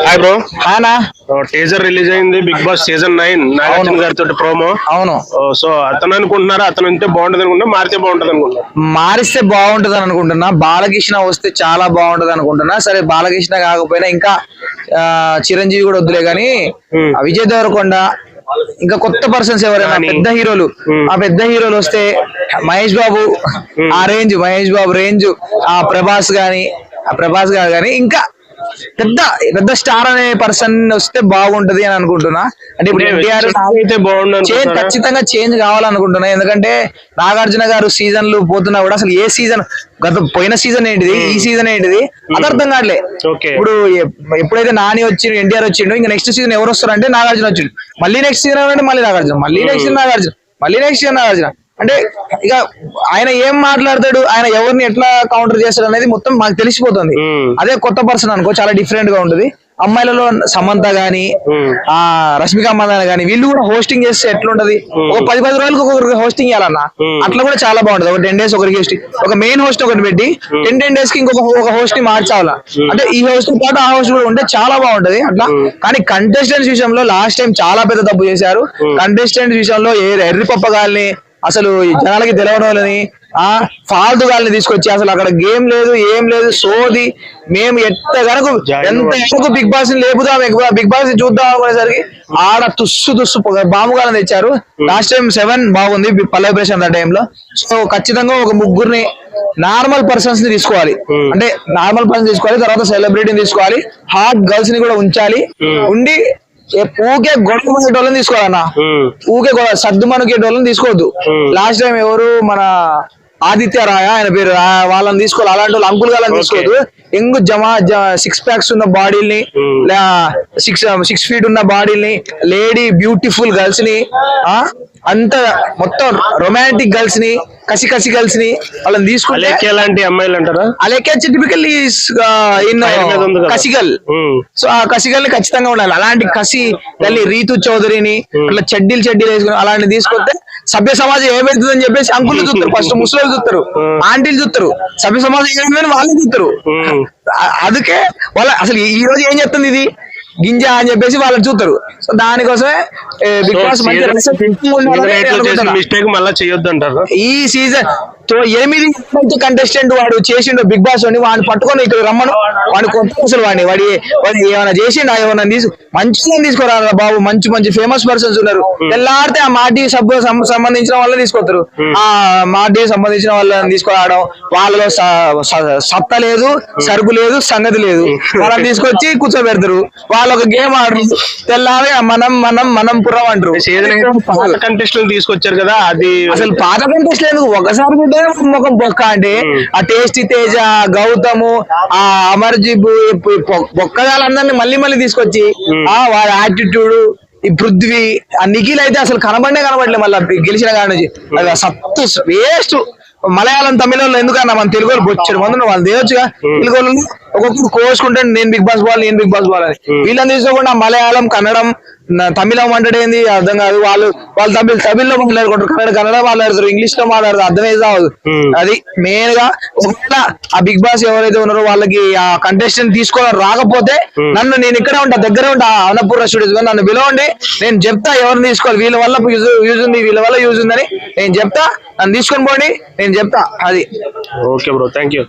Hi bro ఆనా teaser release అయింది. Bigg Boss season nine Nagarjuna గారితో ప్రోమో అవును. సో అతను అనుకుంటున్నారా? అతను ఉంటే బాగుంటది అనుకుంటా మారితే బాగుంటది అనుకుంటా మారిస్తే బాగుంటది అని అనుకుంటున్నా. బాలకృష్ణ వస్తే చాలా బాగుంటది అనుకుంటున్నా. సరే బాలకృష్ణ కాకపోయినా ఇంకా చిరంజీవి కూడా వద్దులే కానీ Hmm. విజయ్ దేవరకొండ ఇంకా కొత్త పర్సన్స్ ఎవరైనా. పెద్ద హీరోలు Hmm. ఆ పెద్ద హీరోలు వస్తే మహేష్ బాబు ఆ రేంజ్ మహేష్ బాబు రేంజ్ ఆ ప్రభాస్ గాని ఆ ప్రభాస్ గారు గాని ఇంకా పెద్ద పెద్ద స్టార్ అనే పర్సన్ వస్తే బాగుంటది అని అనుకుంటున్నా. అంటే ఇప్పుడు ఎన్టీఆర్ చేంజ్? ఖచ్చితంగా చేంజ్ కావాలనుకుంటున్నా. ఎందుకంటే నాగార్జున గారు సీజన్లు పోతున్నా కూడా అసలు ఏ సీజన్ గత పోయిన సీజన్ ఏంటిది ఈ సీజన్ ఏంటిది అది అర్థం కావట్లే. ఇప్పుడు ఎప్- ఎప్పుడైతే నాని వచ్చిండు ఎన్టీఆర్ వచ్చిండు ఇంకా నెక్స్ట్ సీజన్ ఎవరు వస్తారంటే నాగార్జున వచ్చిండు. మళ్ళీ నెక్స్ట్ సీజన్ అంటే మళ్ళీ నాగార్జున మళ్ళీ నెక్స్ట్ సీజన్ నాగార్జున మళ్ళీ నెక్స్ట్ సీజన్ నాగార్జున. అంటే ఇక ఆయన ఏం మాట్లాడతాడు ఆయన ఎవరిని ఎట్లా కౌంటర్ చేస్తాడు అనేది మొత్తం మాకు తెలిసిపోతుంది. అదే కొత్త పర్సన్ అనుకో చాలా డిఫరెంట్గా ఉంటుంది. అమ్మాయిలలో సమంత గాని. ఆ రష్మిక మందాన గాని వీళ్ళు కూడా హోస్టింగ్ చేస్తే ఎట్లుంటది? ఒక పది పది రోజులకు ఒక్కొక్కరికి హోస్టింగ్ చేయాలన్న. అట్లా కూడా చాలా బాగుంటది. ఒక టెన్ డేస్ ఒకరికి హోస్టింగ్ ఒక మెయిన్ హోస్ట్ ఒకటి పెట్టి టెన్ టెన్ డేస్కి ఇంకొక ఒక హోస్ట్ని మార్చాలా? అంటే ఈ హోస్ట్ పాటు ఆ హోస్ట్ కూడా ఉంటే చాలా బాగుంటది అట్లా. కానీ కంటెస్టెంట్స్ విషయంలో లాస్ట్ టైం చాలా పెద్ద తప్పు చేశారు. కంటెస్టెంట్ విషయంలో ఏ ఎర్రి పప్పగాల్ని అసలు ఈ జనాలకి వాళ్ళని ఆ ఫాల్తు గాల్ని తీసుకొచ్చి అసలు అక్కడ గేమ్ లేదు ఏం లేదు సోది. మేము ఎంత గనక ఎంత గనక బిగ్ బాస్ని లేపుదాం బిగ్ బాస్ని చూద్దాం అనుకునేసరికి ఆడ తుస్సు తుస్సు పొగ- బాముగాలను తెచ్చారు. లాస్ట్ టైం సెవెన్ బాగుంది పల్లవి ప్రశాంత్ ఆ టైంలో. సో ఖచ్చితంగా ఒక ముగ్గురిని నార్మల్ పర్సన్స్ని తీసుకోవాలి అంటే నార్మల్ పర్సన్ తీసుకోవాలి తర్వాత సెలబ్రిటీని తీసుకోవాలి. హాట్ గర్ల్స్ని కూడా ఉంచాలి. ఉండి ఏ- ఊకే గొడవ పడేటోళ్ళని తీసుకోవాలన్నా. ఊకే కూడా సర్దు మనకేటోళ్ళని తీసుకోవద్దు. లాస్ట్ టైం ఎవరు మన ఆదిత్య రాయ ఆయన పేరు. వాళ్ళని తీసుకోవాలి. అలాంటి వాళ్ళు అంకుల్ గాలని తీసుకోవద్దు. ఎంగు జమా సిక్స్ ప్యాక్స్ ఉన్న బాడీని. సిక్స్ సిక్స్ ఫీట్ ఉన్న బాడీని లేడీ బ్యూటిఫుల్ గర్ల్స్ని ఆ అంత మొత్తం రొమాంటిక్ గర్ల్స్ని కసి కసి గర్ల్స్ని వాళ్ళని తీసుకుంటే లాంటి అమ్మాయిలు అంటారా? ఇన్ ఉంది కదా. కసిగల్ సో ఆ కసిగల్ని ఖచ్చితంగా ఉండాలి. అలాంటి కసి తల్లి రీతు చౌదరిని అట్లా చెడ్డీలు చెడ్డీలు వేసుకుని అలాంటి తీసుకొస్తే సభ్య సమాజం ఏమవుతుందని చెప్పేసి అంకులు చూస్తారు. ఫస్ట్ ముసలి చూస్తారు. ఆంటీలు చూస్తారు. సభ్య సమాజం ఏమైందని వాళ్ళు చూస్తారు. అందుకే వాళ్ళ అసలు ఈ- రోజు ఏం చెప్తుంది ఇది? గింజ అని చెప్పేసి వాళ్ళని చూస్తారు. సో దానికోసమే బిగ్ బాస్ మంచి. మిస్టేక్ మళ్ళీ చేయొద్దు అంటారు ఈ సీజన్ తో ఎనిమిది కంటెస్టెంట్ వాడు చేసిండు బిగ్ బాస్ అని వాడిని పట్టుకొని ఇక్కడ రమ్మను. వాడిని కొత్త అసలు వాడిని. వాడి వాడి ఏమైనా చేసిండు? ఏమైనా తీసు మంచిగా తీసుకురా బాబు? మంచి మంచి ఫేమస్ పర్సన్స్ ఉన్నారు. తెల్లారితే ఆ మాటి సబ్ సం- సంబంధించిన వాళ్ళని తీసుకొస్తారు ఆ మాటి సంబంధించిన వాళ్ళని తీసుకురావడం వాళ్ళలో స- స- సత్తా లేదు సరుకు లేదు సంగతి లేదు. వాళ్ళని తీసుకొచ్చి కూర్చోబెడతారు. వాళ్ళు ఒక గేమ్ ఆడరు తెల్లారి మనం మనం మనం పురం అంటారు తీసుకొచ్చారు కదా అది అసలు పాత కంటెస్ట్ లేదు ఒకసారి కూడా ముఖం బొక్క అంటే ఆ టేస్టీ తేజ గౌతము ఆ అమర్జీబ్ బొక్కగాళ్ళందరినీ మళ్ళీ మళ్ళీ తీసుకొచ్చి ఆ వాడి యాటిట్యూడ్ ఈ పృథ్వీ ఆ నిఖిల్ అయితే అసలు కనబడే కనబడలే మళ్ళీ గెలిచిన కాడ నుంచి. అది సత్తు వేస్ట్. మలయాళం తమిళంలో ఎందుకన్నా మన తెలుగు వాళ్ళు బొచ్చారు. మంది వాళ్ళు తీయొచ్చుగా తెలుగు వాళ్ళు ఒక్కొక్కరు కోసుకుంటే నేను బిగ్ బాస్ బాల్ నేను బిగ్ బాస్ బాల్ అని. వీళ్ళని తీసుకోకుండా మలయాళం కన్నడం తమిళం అంటే ఏంది? అర్థం కాదు. వాళ్ళు వాళ్ళు తమిళ తమిళ్ళో మాట్లాడుకుంటారు. కన్నడ కన్నడ మాట్లాడతారు. ఇంగ్లీష్లో మాట్లాడతారు అర్థమే Hmm. అది మెయిన్గా ఒకవేళ ఆ బిగ్ బాస్ ఎవరైతే ఉన్నారో వాళ్ళకి ఆ కంటెస్టెంట్ తీసుకోవడం రాకపోతే నన్ను నేను ఇక్కడే ఉంటా దగ్గరే ఉంటా. అన్నపూర్ణ స్టూడియోస్ నన్ను పిలవండి. నేను చెప్తా ఎవరిని తీసుకోవాలి. వీళ్ళ వల్ల యూజ్ యూజ్ ఉంది వీళ్ళ వల్ల యూజ్ ఉందని నేను చెప్తా. నన్ను తీసుకొని పోండి. నేను చెప్తా. అది. Okay bro. Thank you.